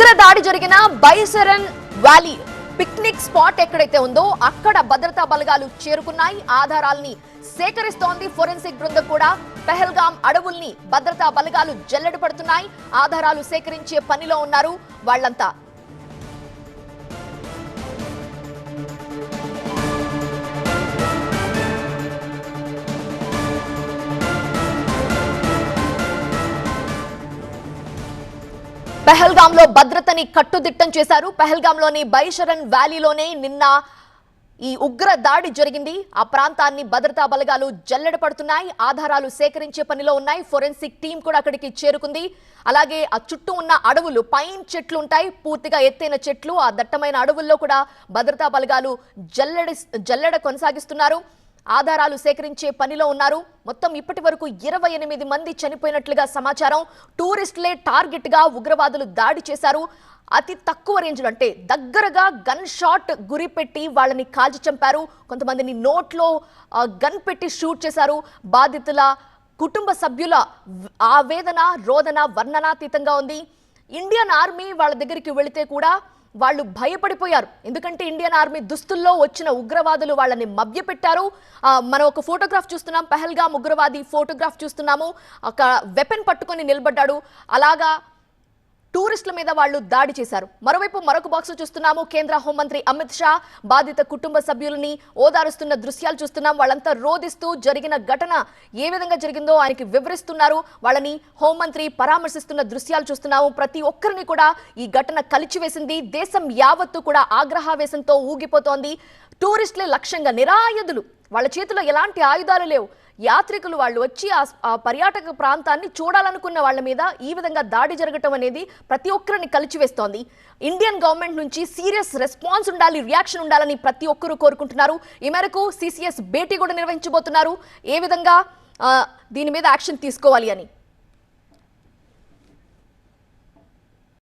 ఉగ్ర దాడి జరిగిన బైసరన్ వ్యాలీ పిక్నిక్ స్పాట్ ఎక్కడైతే ఉందో అక్కడ భద్రతా బలగాలు చేరుకున్నాయి. ఆధారాల్ని సేకరిస్తోంది ఫోరెన్సిక్ బృందం కూడా. పెహల్గాం అడవుల్ని భద్రతా బలగాలు జల్లెడ పడుతున్నాయి. ఆధారాలు సేకరించే పనిలో ఉన్నారు వాళ్ళంతా. పెహల్గాంలో భద్రతని కట్టుదిట్టం చేశారు. పెహల్గాంలోని బైషరన్ వ్యాలీలోనే నిన్న ఈ ఉగ్ర దాడి జరిగింది. ఆ ప్రాంతాన్ని భద్రతా బలగాలు జల్లెడ పడుతున్నాయి. ఆధారాలు సేకరించే పనిలో ఉన్నాయి. ఫోరెన్సిక్ టీం కూడా అక్కడికి చేరుకుంది. అలాగే ఆ చుట్టూ ఉన్న అడవులు పైన్ చెట్లు ఉంటాయి. పూర్తిగా ఎత్తైన చెట్లు ఆ దట్టమైన అడవుల్లో కూడా భద్రతా బలగాలు జల్లెడ జల్లెడ కొనసాగిస్తున్నారు. ఆధారాలు సేకరించే పనిలో ఉన్నారు. మొత్తం ఇప్పటి వరకు ఇరవై ఎనిమిది మంది చనిపోయినట్లుగా సమాచారం. టూరిస్టులే టార్గెట్గా ఉగ్రవాదులు దాడి చేశారు. అతి తక్కువ రేంజ్లో అంటే దగ్గరగా గన్ షాట్ గురి పెట్టి వాళ్ళని కాల్చి చంపారు. కొంతమందిని నోట్లో గన్ పెట్టి షూట్ చేశారు. బాధితుల కుటుంబ సభ్యుల ఆవేదన రోదన వర్ణనాతీతంగా ఉంది. ఇండియన్ ఆర్మీ వాళ్ళ దగ్గరికి వెళితే కూడా వాళ్ళు భయపడిపోయారు. ఎందుకంటే ఇండియన్ ఆర్మీ దుస్తుల్లో వచ్చిన ఉగ్రవాదులు వాళ్ళని మభ్యపెట్టారు. మనం ఒక ఫోటోగ్రాఫ్ చూస్తున్నాం పహల్గామ్ ఉగ్రవాది ఫోటోగ్రాఫ్ చూస్తున్నాము. ఒక వెపన్ పట్టుకొని నిలబడ్డాడు. అలాగా టూరిస్టుల మీద వాళ్ళు దాడి చేశారు. మరోవైపు మరొక బాక్స్ చూస్తున్నాము కేంద్ర హోంమంత్రి అమిత్ షా బాధిత కుటుంబ సభ్యులని ఓదారుస్తున్న దృశ్యాలు చూస్తున్నాం. వాళ్ళంతా రోదిస్తూ జరిగిన ఘటన ఏ విధంగా జరిగిందో ఆయనకి వివరిస్తున్నారు. వాళ్ళని హోంమంత్రి పరామర్శిస్తున్న దృశ్యాలు చూస్తున్నాము. ప్రతి ఒక్కరిని కూడా ఈ ఘటన కలిచివేసింది. దేశం యావత్తు కూడా ఆగ్రహావేశంతో ఊగిపోతోంది. టూరిస్టులే లక్ష్యంగా నిరాయుధులు. వాళ్ళ చేతిలో ఎలాంటి ఆయుధాలు లేవు. యాత్రికులు వాళ్ళు వచ్చి ఆ పర్యాటక ప్రాంతాన్ని చూడాలనుకున్న వాళ్ళ మీద ఈ విధంగా దాడి జరగటం అనేది ప్రతి ఒక్కరిని కలిచివేస్తోంది. ఇండియన్ గవర్నమెంట్ నుంచి సీరియస్ రెస్పాన్స్ ఉండాలి రియాక్షన్ ఉండాలని ప్రతి ఒక్కరూ కోరుకుంటున్నారు. ఈ మేరకు సిసిఎస్ భేటీ కూడా నిర్వహించబోతున్నారు. ఏ విధంగా దీని మీద యాక్షన్ తీసుకోవాలి అని?